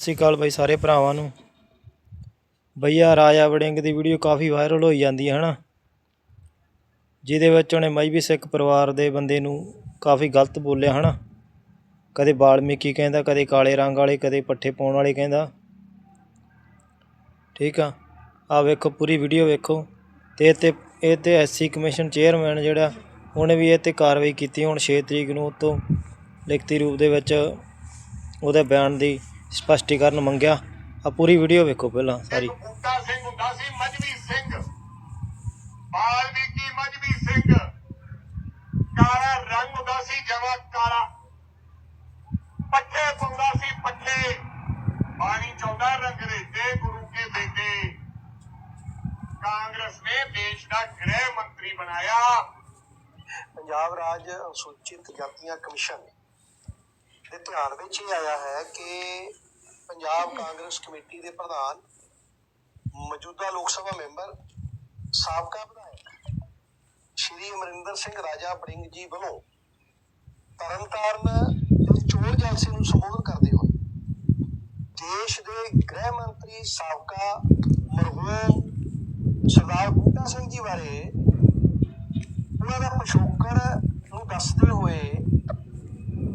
ਸਤਿ ਸ਼੍ਰੀ ਅਕਾਲ ਬਾਈ ਸਾਰੇ ਭਰਾਵਾਂ ਨੂੰ। ਬਈਆ ਰਾਜਾ ਵੜਿੰਗ ਦੀ ਵੀਡੀਓ ਕਾਫੀ ਵਾਇਰਲ ਹੋਈ ਜਾਂਦੀ ਹੈ, ਹਨਾ? ਜਿਹਦੇ ਵਿੱਚ ਉਹਨੇ ਮਜਬੀ ਸਿੱਖ ਪਰਿਵਾਰ ਦੇ ਬੰਦੇ ਨੂੰ ਕਾਫੀ ਗਲਤ ਬੋਲਿਆ, ਹਨਾ? ਕਦੇ ਬਾਲਮੀਕੀ ਕਹਿੰਦਾ, ਕਦੇ ਕਾਲੇ ਰੰਗ ਵਾਲੇ, ਕਦੇ ਪੱਠੇ ਪਾਉਣ ਵਾਲੇ ਕਹਿੰਦਾ। ਠੀਕ ਆ? ਆ ਵੇਖੋ, ਪੂਰੀ ਵੀਡੀਓ ਵੇਖੋ। ਤੇ ਇਹ ਤੇ ਇਹ ਤੇ ਐਸਸੀ ਕਮਿਸ਼ਨ ਚੇਅਰਮੈਨ ਜਿਹੜਾ, ਉਹਨੇ ਵੀ ਇਹ ਤੇ ਕਾਰਵਾਈ ਕੀਤੀ। ਹੁਣ 6 ਤਰੀਕ ਨੂੰ ਉਤੋਂ ਲਿਖਤੀ ਰੂਪ ਦੇ ਵਿੱਚ ਉਹਦੇ ਬਿਆਨ ਦੀ ਸਪਸ਼ਟੀਕਰਨ ਮੰਗਿਆ। ਆ ਪੂਰੀ ਵੀਡੀਓ ਵੇਖੋ ਪਹਿਲਾਂ ਸਾਰੀ। ਇੱਕ ਸਿੰਘ ਹੁੰਦਾ ਸੀ ਮਜਬੀ ਸਿੰਘ। ਬਾਲਮੀਕੀ ਮਜਬੀ ਸਿੰਘ। ਕਾਲਾ ਰੰਗ ਹੁੰਦਾ ਸੀ ਜਮਾ ਕਾਲਾ। ਪੱਠੇ ਪਾਉਂਦਾ ਸੀ ਪੱਠੇ। ਪਾਣੀ ਚੌਦਾ ਰੰਗ ਗੁਰੂ ਕੇ ਬੇਟੇ ਕਾਂਗਰਸ ਨੇ ਦੇਸ਼ ਦਾ ਗ੍ਰਹਿ ਮੰਤਰੀ ਬਣਾਇਆ। ਪੰਜਾਬ ਰਾਜ ਅਨੁਸੂਚਿਤ ਜਾਤੀਆਂ ਕਮਿਸ਼ਨ। ਦੇ ਧਿਆਨ ਵਿੱਚ ਇਹ ਆਇਆ ਹੈ ਕਿ ਪੰਜਾਬ ਕਾਂਗਰਸ ਕਮੇਟੀ ਦੇ ਪ੍ਰਧਾਨ, ਮੌਜੂਦਾ ਲੋਕ ਸਭਾ ਮੈਂਬਰ, ਸਾਬਕਾ ਵਿਧਾਇਕ ਸ਼੍ਰੀ ਅਮਰਿੰਦਰ ਸਿੰਘ ਰਾਜਾ ਬੜਿੰਗ ਜੀ ਵੱਲੋਂ ਤਰਨਤਾਰਨ ਦੇ ਚੋਣ ਜਲਸੇ ਨੂੰ ਸੰਬੋਧਨ ਕਰਦੇ ਹੋਏ ਦੇਸ਼ ਦੇ ਗ੍ਰਹਿ ਮੰਤਰੀ ਸਾਬਕਾ ਮਰਹੂਮ ਸਰਦਾਰ ਬੂਟਾ ਸਿੰਘ ਜੀ ਬਾਰੇ ਉਹਨਾਂ ਦਾ ਪਿਛੋਕੜ ਨੂੰ ਦੱਸਦੇ ਹੋਏ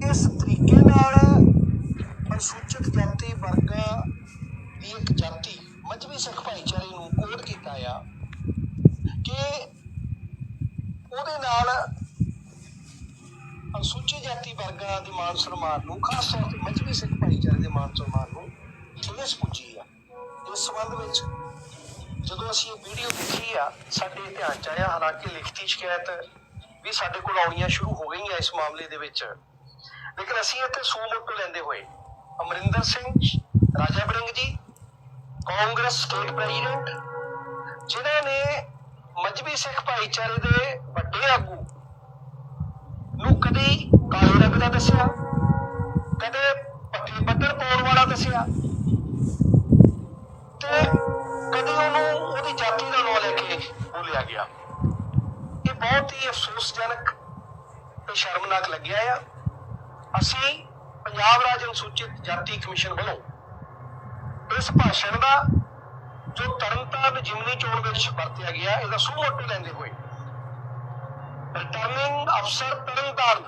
ਇਸ ਤਰੀਕੇ ਜਾਤੀ ਵਰਗਾਂ ਦੀ ਇੱਕ ਜਾਤੀ ਮਜਬੀ ਸਿੱਖ ਭਾਈਚਾਰੇ ਨੂੰ ਕੋਡ ਕੀਤਾ ਆ ਕਿ ਉਹਦੇ ਨਾਲ ਅਨੁਸੂਚਿਤ ਜਾਤੀ ਵਰਗਾਂ ਦੇ ਮਾਨ ਸਨਮਾਨ ਨੂੰ, ਖਾਸ ਤੌਰ ਤੇ ਮਜਬੀ ਸਿੱਖ ਭਾਈਚਾਰੇ ਦੇ ਮਾਨ ਸਨਮਾਨ ਨੂੰ ਠੇਸ ਪੁੱਜੀ ਆ? ਇਸ ਸੰਬੰਧ ਵਿੱਚ ਜਦੋਂ ਅਸੀਂ ਇਹ ਵੀਡੀਓ ਦੇਖੀ ਆ, ਸਾਡੇ ਧਿਆਨ ਚ ਆਇਆ, ਹਾਲਾਂਕਿ ਲਿਖਤੀ ਸ਼ਿਕਾਇਤ ਵੀ ਸਾਡੇ ਕੋਲ ਆਉਣੀਆਂ ਸ਼ੁਰੂ ਹੋ ਗਈਆਂ ਇਸ ਮਾਮਲੇ ਦੇ ਵਿੱਚ। ਲੇਕਿਨ ਅਸੀਂ ਇੱਥੇ ਸੂਮੁੱਟ ਲੈਂਦੇ ਹੋਏ ਅਮਰਿੰਦਰ ਸਿੰਘ, ਰਾਜਾ ਬੜਿੰਗ ਜੀ, ਕਾਂਗਰਸ ਸਟੇਟ ਪ੍ਰੈਜ਼ੀਡੈਂਟ ਜਿਨ੍ਹਾਂ ਨੇ ਮਜਬੀ ਸਿੱਖ ਭਾਈਚਾਰੇ ਦੇ ਵੱਡੇ ਆਗੂ ਨੂੰ ਕਦੀ ਕਾਲੇ ਰੰਗ ਦਾ ਦੱਸਿਆ, ਕਦੇ ਪੱਠੇ ਬੱਦਲ ਪਾਉਣ ਵਾਲਾ ਦੱਸਿਆ ਤੇ ਕਦੇ ਉਹਨੂੰ ਉਹਦੀ ਜਾਤੀ ਦਾ ਨਾਂ ਲੈ ਕੇ ਬੋਲਿਆ ਗਿਆ। ਇਹ ਬਹੁਤ ਹੀ ਅਫਸੋਸਜਨਕ ਤੇ ਸ਼ਰਮਨਾਕ ਲੱਗਿਆ ਆ। ਅਸੀਂ ਪੰਜਾਬ ਰਾਜ ਅਨੁਸੂਚਿਤ ਜਾਤੀ ਕਮਿਸ਼ਨ ਵੱਲੋਂ ਇਸ ਭਾਸ਼ਣ ਦਾ ਜੋ ਤਰਨਤਾਰਨ ਜਿਮਨੀ ਚੋਣ ਵਿੱਚ ਵਰਤਿਆ ਗਿਆ, ਇਹਦਾ ਸੂਮੋਟੋ ਲੈਂਦੇ ਹੋਏ ਰਿਟਰਨਿੰਗ ਅਫਸਰ ਤਰਨਤਾਰਨ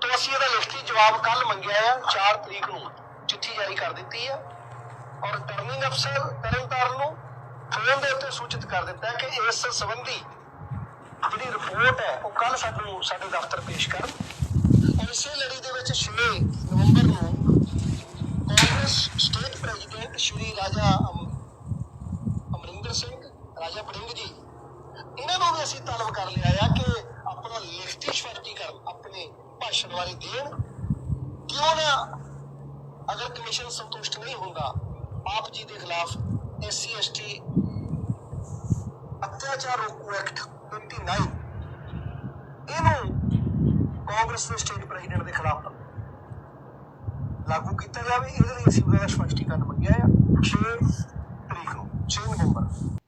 ਤੋਂ ਅਸੀਂ ਇਹਦਾ ਲਿਖਤੀ ਜਵਾਬ ਕੱਲ ਮੰਗਿਆ ਆ 4 ਤਰੀਕ ਨੂੰ ਚਿੱਠੀ ਜਾਰੀ ਕਰ ਦਿੱਤੀ ਹੈ ਔਰ ਰਿਟਰਨਿੰਗ ਅਫਸਰ ਤਰਨਤਾਰਨ ਨੂੰ ਫੋਨ ਦੇ ਉੱਤੇ ਸੂਚਿਤ ਕਰ ਦਿੱਤਾ ਕਿ ਇਸ ਸੰਬੰਧੀ ਜਿਹੜੀ ਰਿਪੋਰਟ ਹੈ, ਉਹ ਕੱਲ ਸਾਨੂੰ ਸਾਡੇ ਦਫ਼ਤਰ ਪੇਸ਼ ਕਰਨ। ਇਸੇ ਲੜੀ ਦੇ ਵਿੱਚ 6 ਨਵੰਬਰ ਨੂੰ ਕਾਂਗਰਸ ਸਟੇਟ ਪ੍ਰੈਜ਼ੀਡੈਂਟ ਸ਼੍ਰੀ ਰਾਜਾ ਅਮਰਿੰਦਰ ਸਿੰਘ, ਰਾਜਾ ਪੜਿੰਗ ਜੀ, ਇਹਨਾਂ ਨੂੰ ਵੀ ਅਸੀਂ ਤਲਬ ਕਰ ਲਿਆ ਆ ਕਿ ਆਪਣਾ ਲਿਖਤੀ ਸਪਸ਼ਟੀਕਰਨ ਆਪਣੇ ਭਾਸ਼ਣ ਬਾਰੇ ਦੇਣ। ਕਿਉਂ ਨਾ ਅਗਰ ਕਮਿਸ਼ਨ ਸੰਤੁਸ਼ਟ ਨਹੀਂ ਹੁੰਦਾ, ਆਪ ਜੀ ਦੇ ਖਿਲਾਫ ਐਸਸੀ ਐਸਟੀ ਅਤਿਆਚਾਰ ਰੋਕੂ ਐਕਟ 29 ਕਾਂਗਰਸ ਦੇ ਸਟੇਟ ਪ੍ਰੈਜ਼ੀਡੈਂਟ ਦੇ ਖਿਲਾਫ ਲਾਗੂ ਕੀਤਾ ਜਾਵੇ, ਇਹਦੇ ਲਈ ਅਸੀਂ ਉਹਦਾ ਸਪਸ਼ਟੀਕਰਨ ਮੰਗਿਆ ਆ। 6 ਤਰੀਕ ਨੂੰ 6 ਨਵੰਬਰ